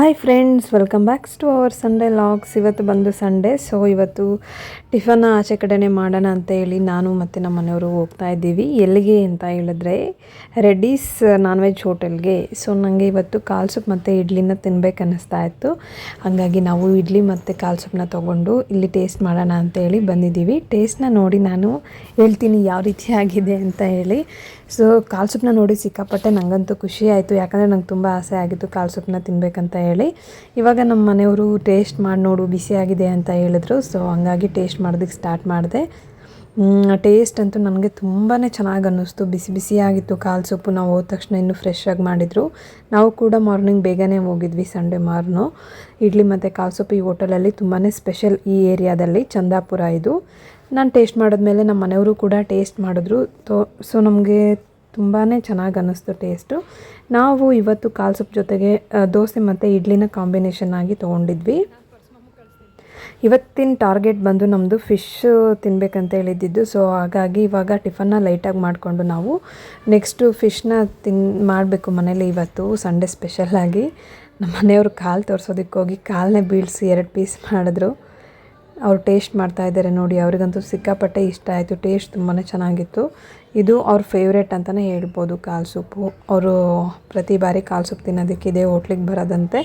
Hi friends welcome backs to our Sunday logs ಇವತ್ತು ಬಂದು Sunday so ಇವತ್ತು tiffin ಆಚೆ ಕಡೆನೇ ಮಾಡೋಣ ಅಂತ ಹೇಳಿ ನಾನು ಮತ್ತು ನಮ್ಮ ಮನೆಯವರು ಹೋಗ್ತಾ ಇದ್ದೀವಿ. ಎಲ್ಲಿಗೆ ಅಂತ ಹೇಳಿದ್ರೆ ರೆಡ್ಡೀಸ್ ನಾನ್ ವೆಜ್ ಹೋಟೆಲ್ಗೆ. ಸೊ ನನಗೆ ಇವತ್ತು ಕಾಲ್ ಸೊಪ್ಪು ಮತ್ತು ಇಡ್ಲಿನ ತಿನ್ಬೇಕು ಅನ್ನಿಸ್ತಾ ಇತ್ತು. ಹಾಗಾಗಿ ನಾವು ಇಡ್ಲಿ ಮತ್ತು ಕಾಲ್ ಸೊಪ್ಪನ್ನ ತೊಗೊಂಡು ಇಲ್ಲಿ ಟೇಸ್ಟ್ ಮಾಡೋಣ ಅಂತ ಹೇಳಿ ಬಂದಿದ್ದೀವಿ. ಟೇಸ್ಟ್ನ ನೋಡಿ ನಾನು ಹೇಳ್ತೀನಿ ಯಾವ ರೀತಿ ಆಗಿದೆ ಅಂತ ಹೇಳಿ. ಸೊ ಕಾಲ್ ಸೊಪ್ಪನ್ನ ನೋಡಿ ಸಿಕ್ಕಾಪಟ್ಟೆ ನನಗಂತೂ ಖುಷಿ ಆಯಿತು. ಯಾಕಂದರೆ ನಂಗೆ ತುಂಬ ಆಸೆ ಆಗಿತ್ತು ಕಾಲ್ ಸೊಪ್ಪನ್ನ ತಿನ್ನಬೇಕಂತ ಹೇಳಿ ಇವಾಗ ನಮ್ಮ ಮನೆಯವರು ಟೇಸ್ಟ್ ಮಾಡಿ ನೋಡು ಬಿಸಿಯಾಗಿದೆ ಅಂತ ಹೇಳಿದ್ರು. ಸೊ ಹಂಗಾಗಿ ಟೇಸ್ಟ್ ಮಾಡೋದಕ್ಕೆ ಸ್ಟಾರ್ಟ್ ಮಾಡಿದೆ. ಟೇಸ್ಟ್ ಅಂತೂ ನನಗೆ ತುಂಬಾ ಚೆನ್ನಾಗಿ ಅನ್ನಿಸ್ತು. ಬಿಸಿ ಬಿಸಿಯಾಗಿತ್ತು ಕಾಲ್ ಸೊಪ್ಪು ನಾವು ಹೋದ ತಕ್ಷಣ ಇನ್ನೂ ಫ್ರೆಶ್ ಆಗಿ ಮಾಡಿದರು. ನಾವು ಕೂಡ ಮಾರ್ನಿಂಗ್ ಬೇಗನೆ ಹೋಗಿದ್ವಿ ಸಂಡೇ ಮಾರ್ನು. ಇಡ್ಲಿ ಮತ್ತು ಕಾಲು ಸೊಪ್ಪು ಈ ಹೋಟೆಲಲ್ಲಿ ತುಂಬಾ ಸ್ಪೆಷಲ್ ಈ ಏರಿಯಾದಲ್ಲಿ, ಚಂದಾಪುರ ಇದು. ನಾನು ಟೇಸ್ಟ್ ಮಾಡಿದ್ಮೇಲೆ ನಮ್ಮ ಮನೆಯವರು ಕೂಡ ಟೇಸ್ಟ್ ಮಾಡಿದ್ರು. ತೋ ಸೊ ನಮಗೆ ತುಂಬಾ ಚೆನ್ನಾಗಿ ಅನ್ನಿಸ್ತು ಟೇಸ್ಟು ನಾವು ಇವತ್ತು ಕಾಲು ಸೊಪ್ಪು ಜೊತೆಗೆ ದೋಸೆ ಮತ್ತು ಇಡ್ಲಿನ ಕಾಂಬಿನೇಷನ್ ಆಗಿ ತೊಗೊಂಡಿದ್ವಿ. ಇವತ್ತಿನ ಟಾರ್ಗೆಟ್ ಬಂದು ನಮ್ಮದು ಫಿಶ್ ತಿನ್ನಬೇಕಂತ ಹೇಳಿದ್ದಿದ್ದು ಸೊ ಹಾಗಾಗಿ ಇವಾಗ ಟಿಫನ್ನ ಲೈಟಾಗಿ ಮಾಡಿಕೊಂಡು ನಾವು ನೆಕ್ಸ್ಟು ಫಿಶ್ನ ತಿನ್, ಮಾಡಬೇಕು ಮನೇಲಿ ಇವತ್ತು ಸಂಡೇ ಸ್ಪೆಷಲಾಗಿ ನಮ್ಮ ಮನೆಯವರು ಕಾಲು ತೋರಿಸೋದಕ್ಕೆ ಹೋಗಿ ಕಾಲನ್ನೇ ಬೀಳಿಸಿ ಎರಡು ಪೀಸ್ ಮಾಡಿದ್ರು. ಅವ್ರು ಟೇಸ್ಟ್ ಮಾಡ್ತಾ ಇದ್ದಾರೆ ನೋಡಿ, ಅವರಿಗಂತೂ ಸಿಕ್ಕಾಪಟ್ಟೆ ಇಷ್ಟ ಆಯಿತು. ಟೇಸ್ಟ್ ತುಂಬಾ ಚೆನ್ನಾಗಿತ್ತು. ಇದು ಅವ್ರ ಫೇವ್ರೇಟ್ ಅಂತಲೇ ಹೇಳ್ಬೋದು ಕಾಲು ಸೂಪು. ಅವರು ಪ್ರತಿ ಬಾರಿ ಕಾಲು ಸೂಪ್ ತಿನ್ನೋದಕ್ಕೆ ಇದೇ ಹೋಟ್ಲಿಗೆ ಬರೋದಂತೆ.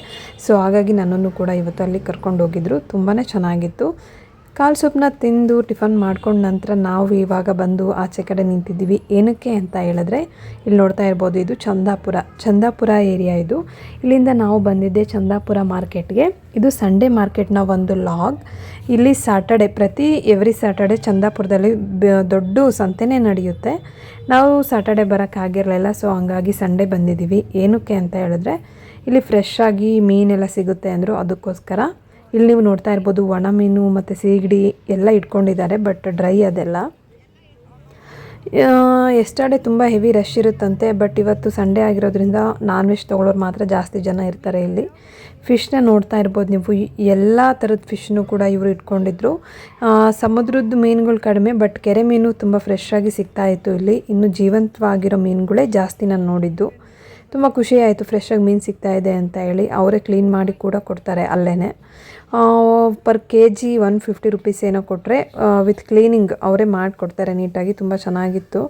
ಸೊ ಹಾಗಾಗಿ ನನ್ನನ್ನು ಕೂಡ ಇವತ್ತು ಅಲ್ಲಿ ಕರ್ಕೊಂಡು ಹೋಗಿದ್ರು. ತುಂಬಾ ಚೆನ್ನಾಗಿತ್ತು. ಕಾಲ್ ಸೊಪ್ಪನ್ನ ತಿಂದು ಟಿಫನ್ ಮಾಡ್ಕೊಂಡ ನಂತರ ನಾವು ಇವಾಗ ಬಂದು ಆಚೆ ಕಡೆ ನಿಂತಿದ್ದೀವಿ. ಏನಕ್ಕೆ ಅಂತ ಹೇಳಿದ್ರೆ, ಇಲ್ಲಿ ನೋಡ್ತಾ ಇರ್ಬೋದು ಇದು ಚಂದಾಪುರ ಚಂದಾಪುರ ಏರಿಯಾ ಇದು. ಇಲ್ಲಿಂದ ನಾವು ಬಂದಿದ್ದೆ ಚಂದಾಪುರ ಮಾರ್ಕೆಟ್ಗೆ. ಇದು ಸಂಡೇ ಮಾರ್ಕೆಟ್ನ ಒಂದು ಲಾಗ್. ಇಲ್ಲಿ ಸ್ಯಾಟರ್ಡೆ ಪ್ರತಿ ಎವ್ರಿ ಸ್ಯಾಟರ್ಡೆ ಚಂದಾಪುರದಲ್ಲಿ ದೊಡ್ಡ ಸಂತೆನೇ ನಡೆಯುತ್ತೆ. ನಾವು ಸ್ಯಾಟರ್ಡೆ ಬರೋಕ್ಕಾಗಿರಲಿಲ್ಲ ಸೊ ಹಂಗಾಗಿ ಸಂಡೇ ಬಂದಿದ್ದೀವಿ. ಏನಕ್ಕೆ ಅಂತ ಹೇಳಿದ್ರೆ, ಇಲ್ಲಿ ಫ್ರೆಶ್ ಆಗಿ ಮೀನೆಲ್ಲ ಸಿಗುತ್ತೆ ಅಂದರು ಅದಕ್ಕೋಸ್ಕರ. ಇಲ್ಲಿ ನೀವು ನೋಡ್ತಾ ಇರ್ಬೋದು, ಒಣ ಮೀನು ಮತ್ತು ಸೀಗಡಿ ಎಲ್ಲ ಇಟ್ಕೊಂಡಿದ್ದಾರೆ ಬಟ್ ಡ್ರೈ ಅದೆಲ್ಲ. ಎಸ್ಟರ್ಡೇ ತುಂಬ ಹೆವಿ ರಶ್ ಇರುತ್ತಂತೆ ಬಟ್ ಇವತ್ತು ಸಂಡೇ ಆಗಿರೋದ್ರಿಂದ ನಾನ್ ವೆಜ್ ತೊಗೊಳೋರು ಮಾತ್ರ ಜಾಸ್ತಿ ಜನ ಇರ್ತಾರೆ ಇಲ್ಲಿ. ಫಿಶ್ನ ನೋಡ್ತಾ ಇರ್ಬೋದು ನೀವು ಎಲ್ಲ ಥರದ ಫಿಶ್ನು ಕೂಡ ಇವರು ಇಟ್ಕೊಂಡಿದ್ರು. ಸಮುದ್ರದ ಮೀನುಗಳು ಕಡಿಮೆ ಬಟ್ ಕೆರೆ ಮೀನು ತುಂಬ ಫ್ರೆಶ್ ಆಗಿ ಸಿಗ್ತಾ ಇತ್ತು ಇಲ್ಲಿ. ಇನ್ನು ಜೀವಂತವಾಗಿರೋ ಮೀನುಗಳೇ ಜಾಸ್ತಿ ನಾನು ನೋಡಿದ್ದು. ತುಂಬ ಖುಷಿ ಆಯಿತು ಫ್ರೆಶ್ ಆಗಿ ಮೀನು ಸಿಗ್ತಾ ಇದೆ ಅಂತ ಹೇಳಿ. ಅವರೇ ಕ್ಲೀನ್ ಮಾಡಿ ಕೂಡ ಕೊಡ್ತಾರೆ ಅಲ್ಲೇ per K G one fifty rupees ಏನೋ ಕೊಟ್ಟರೆ ವಿತ್ ಕ್ಲೀನಿಂಗ್ ಅವರೇ ಮಾಡಿಕೊಡ್ತಾರೆ ನೀಟಾಗಿ, ತುಂಬ ಚೆನ್ನಾಗಿತ್ತು.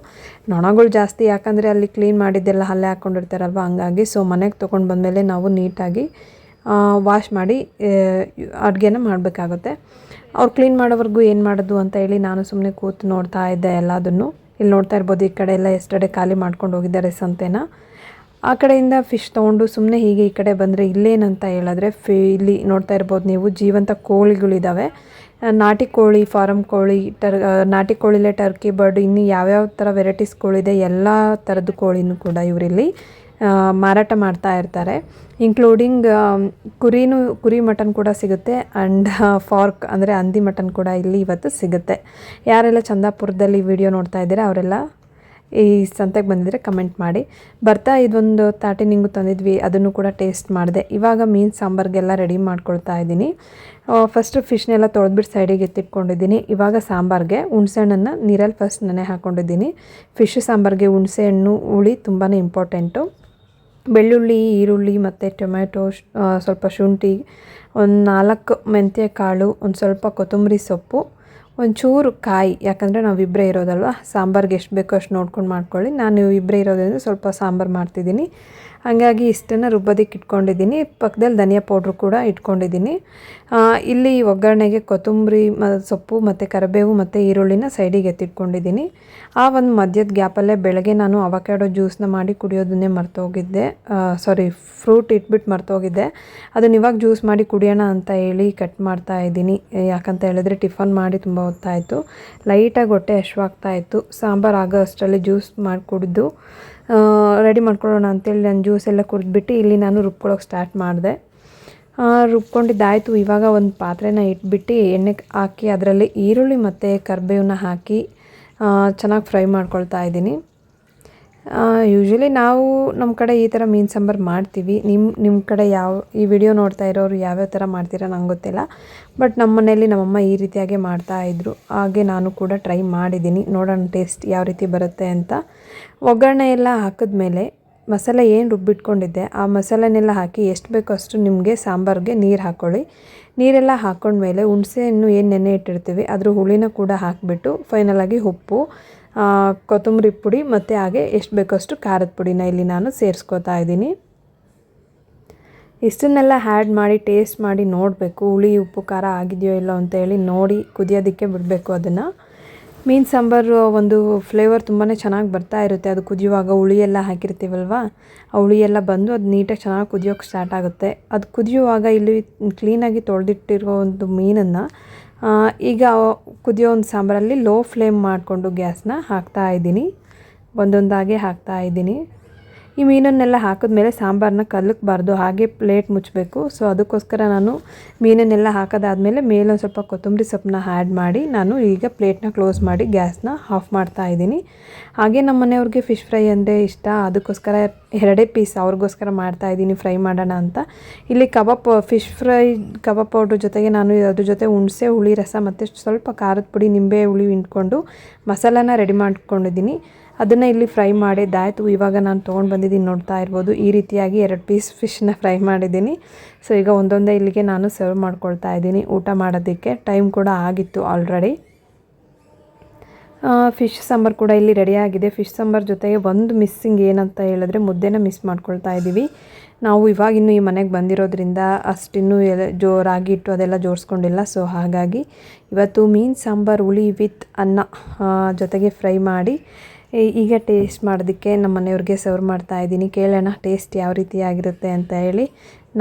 ನೊಣಗಳು ಜಾಸ್ತಿ, ಯಾಕಂದರೆ ಅಲ್ಲಿ ಕ್ಲೀನ್ ಮಾಡಿದ್ದೆಲ್ಲ ಅಲ್ಲೇ ಹಾಕ್ಕೊಂಡಿರ್ತಾರಲ್ವ ಹಂಗಾಗಿ. ಸೊ ಮನೆಗೆ ತೊಗೊಂಡು ಬಂದಮೇಲೆ ನಾವು ನೀಟಾಗಿ ವಾಶ್ ಮಾಡಿ ಅಡುಗೆನ ಮಾಡಬೇಕಾಗುತ್ತೆ. ಅವ್ರು ಕ್ಲೀನ್ ಮಾಡೋವರೆಗೂ ಏನು ಮಾಡೋದು ಅಂತ ಹೇಳಿ ನಾನು ಸುಮ್ಮನೆ ಕೂತು ನೋಡ್ತಾ ಇದ್ದೆ ಎಲ್ಲದನ್ನು. ಇಲ್ಲಿ ನೋಡ್ತಾ ಇರ್ಬೋದು, ಈ ಕಡೆ ಎಲ್ಲ ಎಷ್ಟೇ ಖಾಲಿ ಮಾಡ್ಕೊಂಡು ಹೋಗಿದ್ದಾರೆ ಸಂತೆನ. ಆ ಕಡೆಯಿಂದ ಫಿಶ್ ತೊಗೊಂಡು ಸುಮ್ಮನೆ ಹೀಗೆ ಈ ಕಡೆ ಬಂದರೆ ಇಲ್ಲೇನಂತ ಹೇಳಿದ್ರೆ ಫಿ, ಇಲ್ಲಿ ನೋಡ್ತಾ ಇರ್ಬೋದು ನೀವು, ಜೀವಂತ ಕೋಳಿಗಳಿದ್ದಾವೆ ನಾಟಿ ಕೋಳಿ ಫಾರಮ್ ಕೋಳಿ ಟರ್ ನಾಟಿ ಕೋಳಿಲೇ ಟರ್ಕಿ ಬರ್ಡ್ ಇನ್ನು ಯಾವ್ಯಾವ ಥರ ವೆರೈಟೀಸ್ ಕೋಳಿದೆ, ಎಲ್ಲ ಥರದ ಕೋಳಿನೂ ಕೂಡ ಇವರಿಲ್ಲಿ ಮಾರಾಟ ಮಾಡ್ತಾ ಇರ್ತಾರೆ. ಇನ್ಕ್ಲೂಡಿಂಗ್ ಕುರಿನೂ, ಕುರಿ ಮಟನ್ ಕೂಡ ಸಿಗುತ್ತೆ ಆ್ಯಂಡ್ ಫಾರ್ಕ್ ಅಂದರೆ ಹಂದಿ ಮಟನ್ ಕೂಡ ಇಲ್ಲಿ ಇವತ್ತು ಸಿಗುತ್ತೆ. ಯಾರೆಲ್ಲ ಚಂದಾಪುರದಲ್ಲಿ ವಿಡಿಯೋ ನೋಡ್ತಾ ಇದ್ದೀರಾ, ಅವರೆಲ್ಲ ಈ ಸಂತೆಗೆ ಬಂದಿದ್ರೆ ಕಮೆಂಟ್ ಮಾಡಿ. ಬರ್ತಾ ಇದೊಂದು ತಾಟಿ ನಿಂಗು ತಂದಿದ್ವಿ, ಅದನ್ನು ಕೂಡ ಟೇಸ್ಟ್ ಮಾಡಿದೆ. ಇವಾಗ ಮೀನು ಸಾಂಬಾರಿಗೆಲ್ಲ ರೆಡಿ ಮಾಡ್ಕೊಳ್ತಾ ಇದ್ದೀನಿ. ಫಸ್ಟು ಫಿಶ್ನೆಲ್ಲ ತೊಳೆದ್ಬಿಟ್ಟು ಸೈಡಿಗೆ ಎತ್ತಿಟ್ಕೊಂಡಿದ್ದೀನಿ. ಇವಾಗ ಸಾಂಬಾರಿಗೆ ಹುಣಸೆಹಣ್ಣನ್ನು ನೀರಲ್ಲಿ ಫಸ್ಟ್ ನೆನೆ ಹಾಕ್ಕೊಂಡಿದ್ದೀನಿ ಫಿಶ್ ಸಾಂಬಾರಿಗೆ ಹುಣಸೆಹಣ್ಣು ಹುಳಿ ತುಂಬಾ ಇಂಪಾರ್ಟೆಂಟು ಬೆಳ್ಳುಳ್ಳಿ, ಈರುಳ್ಳಿ ಮತ್ತು ಟೊಮೆಟೊ ಸ್ವಲ್ಪ ಶುಂಠಿ, ಒಂದು ನಾಲ್ಕು ಮೆಂತ್ಯ ಕಾಳು, ಒಂದು ಸ್ವಲ್ಪ ಕೊತ್ತಂಬರಿ ಸೊಪ್ಪು ಒಂಚೂರು ಕಾಯಿ, ಯಾಕಂದರೆ ನಾವು ಇಬ್ಬರೇ ಇರೋದಲ್ವ? ಸಾಂಬಾರ್ಗೆ ಎಷ್ಟು ಬೇಕೋ ಅಷ್ಟು ನೋಡ್ಕೊಂಡು ಮಾಡ್ಕೊಳ್ಳಿ. ನಾನು ಇಬ್ಬರೇ ಇರೋದ್ರಿಂದ ಸ್ವಲ್ಪ ಸಾಂಬಾರು ಮಾಡ್ತಿದ್ದೀನಿ. ಹಾಗಾಗಿ ಇಷ್ಟನ್ನು ರುಬ್ಬೋದಕ್ಕೆ ಇಟ್ಕೊಂಡಿದ್ದೀನಿ. ಪಕ್ಕದಲ್ಲಿ ಧನಿಯಾ ಪೌಡ್ರು ಕೂಡ ಇಟ್ಕೊಂಡಿದ್ದೀನಿ. ಇಲ್ಲಿ ಒಗ್ಗರಣೆಗೆ ಕೊತ್ತಂಬರಿ ಮ, ಸೊಪ್ಪು ಮತ್ತು ಕರಿಬೇವು ಮತ್ತು ಈರುಳ್ಳಿನ ಸೈಡಿಗೆ ಎತ್ತಿಟ್ಕೊಂಡಿದ್ದೀನಿ. ಆ ಒಂದು ಮಧ್ಯದ ಗ್ಯಾಪಲ್ಲೇ ಬೆಳಗ್ಗೆ ನಾನು ಅವಕ್ಯಾಡೋ ಜ್ಯೂಸನ್ನ ಮಾಡಿ ಕುಡಿಯೋದನ್ನೇ ಮರ್ತೋಗಿದ್ದೆ. ಸಾರಿ ಫ್ರೂಟ್ ಇಟ್ಬಿಟ್ಟು ಮರ್ತೋಗಿದ್ದೆ. ಅದನ್ನ ಇವಾಗ ಜ್ಯೂಸ್ ಮಾಡಿ ಕುಡಿಯೋಣ ಅಂತ ಹೇಳಿ ಕಟ್ ಮಾಡ್ತಾ ಇದ್ದೀನಿ. ಯಾಕಂತ ಹೇಳಿದ್ರೆ ಟಿಫನ್ ಮಾಡಿ ತುಂಬ ಹೊತ್ತಾಯಿತು. ಲೈಟಾಗಿ ಹೊಟ್ಟೆ ಹಶ್ವಾಗ್ತಾಯಿತ್ತು ಸಾಂಬಾರು ಆಗೋ ಅಷ್ಟರಲ್ಲಿ ಜ್ಯೂಸ್ ಮಾಡಿ ಕುಡಿದು ರೆಡಿ ಮಾಡ್ಕೊಳ್ಳೋಣ ಅಂತೇಳಿ ನಾನು ಜ್ಯೂಸ್ ಎಲ್ಲ ಕುಡಿದ್ಬಿಟ್ಟು ಇಲ್ಲಿ ನಾನು ರುಬ್ಕೊಳ್ಳೋಕೆ ಸ್ಟಾರ್ಟ್ ಮಾಡಿದೆ. ರುಬ್ಕೊಂಡಿದ್ದಾಯಿತು. ಇವಾಗ ಒಂದು ಪಾತ್ರೆನ ಇಟ್ಬಿಟ್ಟು ಎಣ್ಣೆ ಹಾಕಿ ಅದರಲ್ಲಿ ಈರುಳ್ಳಿ ಮತ್ತು ಕರಿಬೇವನ್ನ ಹಾಕಿ ಚೆನ್ನಾಗಿ ಫ್ರೈ ಮಾಡ್ಕೊಳ್ತಾ ಇದ್ದೀನಿ. ಯೂಶ್ವಲಿ ನಾವು ನಮ್ಮ ಕಡೆ ಈ ಥರ ಮೀನು ಸಾಂಬಾರು ಮಾಡ್ತೀವಿ. ನಿಮ್ಮ ನಿಮ್ಮ ಕಡೆ ಯಾವ, ಈ ವಿಡಿಯೋ ನೋಡ್ತಾ ಇರೋರು ಯಾವ್ಯಾವ ಥರ ಮಾಡ್ತೀರಾ ನಂಗೆ ಗೊತ್ತಿಲ್ಲ. ಬಟ್ ನಮ್ಮ ಮನೆಯಲ್ಲಿ ನಮ್ಮಮ್ಮ ಈ ರೀತಿಯಾಗೆ ಮಾಡ್ತಾ ಇದ್ರು. ಹಾಗೆ ನಾನು ಕೂಡ ಟ್ರೈ ಮಾಡಿದ್ದೀನಿ. ನೋಡೋಣ ಟೇಸ್ಟ್ ಯಾವ ರೀತಿ ಬರುತ್ತೆ ಅಂತ. ಒಗ್ಗರಣೆ ಎಲ್ಲ ಹಾಕಿದ್ಮೇಲೆ ಮಸಾಲೆ ಏನು ರುಬ್ಬಿಟ್ಕೊಂಡಿದ್ದೆ, ಆ ಮಸಾಲೆನೆಲ್ಲ ಹಾಕಿ ಎಷ್ಟು ಬೇಕೋ ಅಷ್ಟು ನಿಮಗೆ ಸಾಂಬಾರಿಗೆ ನೀರು ಹಾಕ್ಕೊಳ್ಳಿ ನೀರೆಲ್ಲ ಹಾಕ್ಕೊಂಡ್ಮೇಲೆ ಹುಣಸೆಹಣ್ಣು ಏನು ನೆನೆ ಇಟ್ಟಿರ್ತೀವಿ, ಅದ್ರ ಹುಳಿನ ಕೂಡ ಹಾಕಿಬಿಟ್ಟು ಫೈನಲಾಗಿ ಉಪ್ಪು ಕೊತ್ತಂಬರಿ ಪುಡಿ ಮತ್ತು ಹಾಗೆ ಎಷ್ಟು ಬೇಕಷ್ಟು ಖಾರದ ಪುಡಿನ ಇಲ್ಲಿ ನಾನು ಸೇರಿಸ್ಕೋತಾ ಇದ್ದೀನಿ. ಇಷ್ಟನ್ನೆಲ್ಲ ಹ್ಯಾಡ್ ಮಾಡಿ ಟೇಸ್ಟ್ ಮಾಡಿ ನೋಡಬೇಕು, ಹುಳಿ, ಉಪ್ಪು, ಖಾರ ಆಗಿದೆಯೋ ಇಲ್ಲೋ ಅಂತ ಹೇಳಿ ನೋಡಿ ಕುದಿಯೋದಕ್ಕೆ ಬಿಡಬೇಕು ಅದನ್ನು. ಮೀನು ಸಾಂಬಾರು ಒಂದು ಫ್ಲೇವರ್ ತುಂಬಾ ಚೆನ್ನಾಗಿ ಬರ್ತಾ ಇರುತ್ತೆ. ಅದು ಕುದಿಯುವಾಗ ಹುಳಿ ಎಲ್ಲ ಹಾಕಿರ್ತೀವಲ್ವ? ಆ ಹುಳಿ ಎಲ್ಲ ಬಂದು ಅದು ನೀಟಾಗಿ ಚೆನ್ನಾಗಿ ಕುದಿಯೋಕ್ಕೆ ಸ್ಟಾರ್ಟ್ ಆಗುತ್ತೆ. ಅದು ಕುದಿಯುವಾಗ ಇಲ್ಲಿ ಕ್ಲೀನಾಗಿ ತೊಳೆದಿಟ್ಟಿರೋ ಒಂದು ಮೀನನ್ನು ಈಗ ಕುದಿಯೋ ಒಂದು ಸಾಂಬಾರಲ್ಲಿ ಲೋ ಫ್ಲೇಮ್ ಮಾಡಿಕೊಂಡು ಗ್ಯಾಸ್ನ ಹಾಕ್ತಾ ಇದ್ದೀನಿ. ಒಂದೊಂದಾಗೆ ಹಾಕ್ತಾ ಇದ್ದೀನಿ. ಈ ಮೀನನ್ನೆಲ್ಲ ಹಾಕಿದ್ಮೇಲೆ ಸಾಂಬಾರನ್ನ ಕಲ್ಲಕ್ಬಾರ್ದು ಹಾಗೆ ಪ್ಲೇಟ್ ಮುಚ್ಚಬೇಕು. ಸೊ ಅದಕ್ಕೋಸ್ಕರ ನಾನು ಮೀನನ್ನೆಲ್ಲ ಹಾಕೋದಾದ್ಮೇಲೆ ಮೇಲೆ ಒಂದು ಸ್ವಲ್ಪ ಕೊತ್ತಂಬರಿ ಸೊಪ್ಪನ್ನ ಆ್ಯಡ್ ಮಾಡಿ ನಾನು ಈಗ ಪ್ಲೇಟ್ನ ಕ್ಲೋಸ್ ಮಾಡಿ ಗ್ಯಾಸ್ನ ಆಫ್ ಮಾಡ್ತಾ ಇದ್ದೀನಿ. ಹಾಗೆ ನಮ್ಮ ಮನೆಯವ್ರಿಗೆ ಫಿಶ್ ಫ್ರೈ ಅಂದರೆ ಇಷ್ಟ. ಅದಕ್ಕೋಸ್ಕರ ಎರಡೇ ಪೀಸ್ ಅವ್ರಿಗೋಸ್ಕರ ಮಾಡ್ತಾ ಇದ್ದೀನಿ ಫ್ರೈ ಮಾಡೋಣ ಅಂತ. ಇಲ್ಲಿ kebab fish fry kebab powder ಜೊತೆಗೆ ನಾನು ಅದ್ರ ಜೊತೆ ಹುಣಸೆ, ಹುಳಿ, ರಸ ಮತ್ತು ಸ್ವಲ್ಪ ಖಾರದ ಪುಡಿ, ನಿಂಬೆ, ಹುಳಿ, ಹಿಂಡ್ಕೊಂಡು ಮಸಾಲಾನ ರೆಡಿ ಮಾಡ್ಕೊಂಡಿದ್ದೀನಿ. ಅದನ್ನು ಇಲ್ಲಿ ಫ್ರೈ ಮಾಡಿದ್ದಾಯಿತು. ಇವಾಗ ನಾನು ತೊಗೊಂಡು ಬಂದಿದ್ದೀನಿ ನೋಡ್ತಾ ಇರ್ಬೋದು. ಈ ರೀತಿಯಾಗಿ ಎರಡು ಪೀಸ್ ಫಿಶ್ನ ಫ್ರೈ ಮಾಡಿದ್ದೀನಿ. ಸೊ ಈಗ ಒಂದೊಂದೇ ಇಲ್ಲಿಗೆ ನಾನು ಸರ್ವ್ ಮಾಡ್ಕೊಳ್ತಾ ಇದ್ದೀನಿ. ಊಟ ಮಾಡೋದಕ್ಕೆ ಟೈಮ್ ಕೂಡ ಆಗಿತ್ತು ಆಲ್ರೆಡಿ ಫಿಶ್ ಸಾಂಬಾರು ಕೂಡ ಇಲ್ಲಿ ರೆಡಿಯಾಗಿದೆ ಫಿಶ್ ಸಾಂಬಾರು ಜೊತೆಗೆ ಒಂದು ಮಿಸ್ಸಿಂಗ್ ಏನಂತ ಹೇಳಿದ್ರೆ ಮುದ್ದೆನ ಮಿಸ್ ಮಾಡ್ಕೊಳ್ತಾ ಇದ್ದೀವಿ. ನಾವು ಇವಾಗಿನ್ನೂ ಈ ಮನೆಗೆ ಬಂದಿರೋದ್ರಿಂದ ಅಷ್ಟಿನ್ನೂ ಎಲ್ಲ ಜೋ, ರಾಗಿ ಇಟ್ಟು ಅದೆಲ್ಲ ಜೋಡಿಸ್ಕೊಂಡಿಲ್ಲ ಸೊ ಹಾಗಾಗಿ ಇವತ್ತು ಮೀನು ಸಾಂಬಾರು ಹುಳಿ ವಿತ್ ಅನ್ನ ಜೊತೆಗೆ ಫ್ರೈ ಮಾಡಿ ಈಗ ಟೇಸ್ಟ್ ಮಾಡೋದಕ್ಕೆ ನಮ್ಮ ಮನೆಯವ್ರಿಗೆ ಸರ್ವ್ ಮಾಡ್ತಾ ಇದ್ದೀನಿ. ಕೇಳೋಣ ಟೇಸ್ಟ್ ಯಾವ ರೀತಿ ಆಗಿರುತ್ತೆ ಅಂತ ಹೇಳಿ.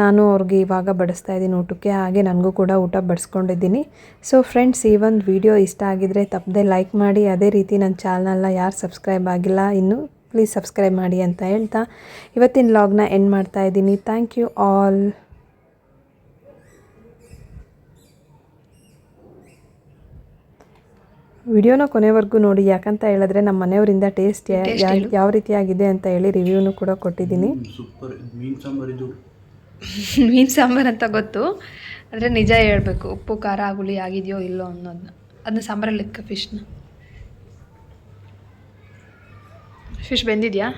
ನಾನು ಅವ್ರಿಗೆ ಇವಾಗ ಬಡಿಸ್ತಾ ಇದ್ದೀನಿ ಊಟಕ್ಕೆ, ಹಾಗೆ ನನಗೂ ಕೂಡ ಊಟ ಬಡಿಸ್ಕೊಂಡಿದ್ದೀನಿ. ಸೊ ಫ್ರೆಂಡ್ಸ್ ಈ ಒಂದು ವಿಡಿಯೋ ಇಷ್ಟ ಆಗಿದರೆ ತಪ್ಪದೆ ಲೈಕ್ ಮಾಡಿ. ಅದೇ ರೀತಿ ನನ್ನ ಚಾನಲ್ನ ಯಾರು ಸಬ್ಸ್ಕ್ರೈಬ್ ಆಗಿಲ್ಲ, ಇನ್ನೂ ಪ್ಲೀಸ್ ಸಬ್ಸ್ಕ್ರೈಬ್ ಮಾಡಿ ಅಂತ ಹೇಳ್ತಾ ಇವತ್ತಿನ ಲಾಗ್ನ ಎಂಡ್ ಮಾಡ್ತಾ ಇದ್ದೀನಿ. ಥ್ಯಾಂಕ್ ಯು ಆಲ್ ವಿಡಿಯೋನ ಕೊನೆವರೆಗೂ ನೋಡಿ ಯಾಕಂತ ಹೇಳಿದ್ರೆ ನಮ್ಮ ಮನೆಯವರಿಂದ ಟೇಸ್ಟ್ ಯಾವ ರೀತಿಯಾಗಿದೆ ಅಂತ ಹೇಳಿ ರಿವ್ಯೂನು ಕೂಡ ಕೊಟ್ಟಿದ್ದೀನಿ. ಸೂಪರ್ ಮೀನು ಸಾಂಬಾರ್ ಇದು. ಮೀನು ಸಾಂಬಾರು ಅಂತ ಗೊತ್ತು. ಆದರೆ ನಿಜ ಹೇಳಬೇಕು ಉಪ್ಪು ಖಾರ ಹುಳಿ ಆಗಿದೆಯೋ ಇಲ್ಲೋ ಅನ್ನೋದನ್ನ ಅದನ್ನ ಸಾಂಬಾರಲ್ಲಿ ಇಕ್ಕ ಫಿಶ್ನ ಫಿಶ್ ಬೆಂದಿದೆಯಾ?